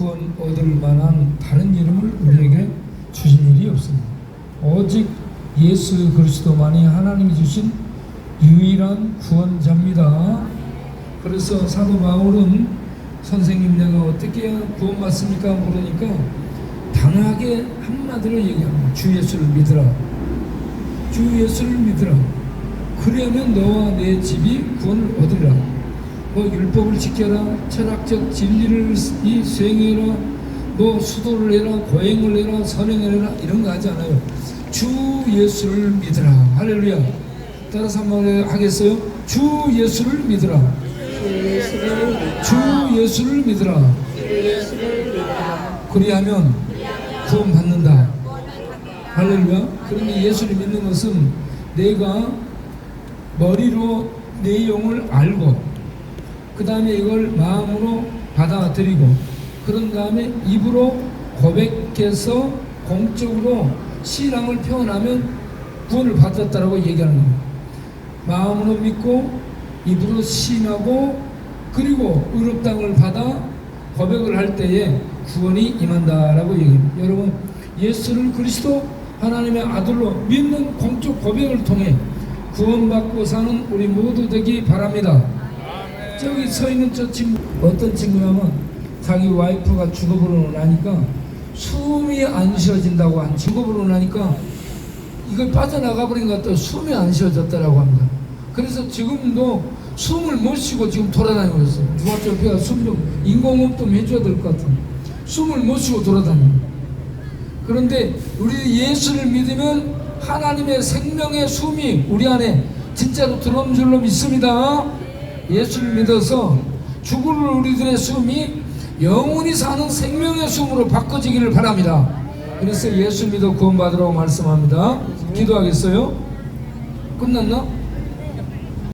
구원 얻을 만한 다른 이름을 우리에게 주신 일이 없습니다. 오직 예수 그리스도만이 하나님이 주신 유일한 구원자입니다. 그래서 사도 바울은 선생님 내가 어떻게 구원받습니까? 물으니까 당하게 한마디로 얘기합니다. 주 예수를 믿으라. 주 예수를 믿으라. 그러면 너와 내 집이 구원을 얻으리라. 뭐 율법을 지켜라, 철학적 진리를 이 수행해라, 뭐 수도를 해라, 고행을 해라, 선행을 해라 이런 거 하지 않아요. 주 예수를 믿으라. 할렐루야. 따라서 한번 하겠어요? 주 예수를 믿으라. 주 예수를 믿으라. 그리하면 구원 받는다. 할렐루야. 그러면 예수를 믿는 것은 내가 머리로 내용을 알고 그 다음에 이걸 마음으로 받아들이고 그런 다음에 입으로 고백해서 공적으로 신앙을 표현하면 구원을 받았다라고 얘기하는 겁니다. 마음으로 믿고 입으로 신하고 그리고 의롭다을 받아 고백을 할 때에 구원이 임한다라고 얘기합니다. 여러분 예수를 그리스도 하나님의 아들로 믿는 공적 고백을 통해 구원받고 사는 우리 모두 되기 바랍니다. 저기 서 있는 저 친구 어떤 친구냐면 자기 와이프가 죽어버리고 나니까 숨이 안 쉬어진다고 한 죽어버리고 나니까 이걸 빠져나가 버린 것 같아 숨이 안 쉬어졌다라고 합니다. 그래서 지금도 숨을 못 쉬고 지금 돌아다니고 있어요. 배가 숨좀 인공호흡 좀 해줘야 될 것 같은. 숨을 못 쉬고 돌아다니고. 그런데 우리 예수를 믿으면 하나님의 생명의 숨이 우리 안에 진짜로 줄로 믿습니다. 예수를 믿어서 죽을 우리들의 숨이 영원히 사는 생명의 숨으로 바꿔지기를 바랍니다. 그래서 예수 믿어 구원받으라고 말씀합니다. 기도하겠어요? 끝났나?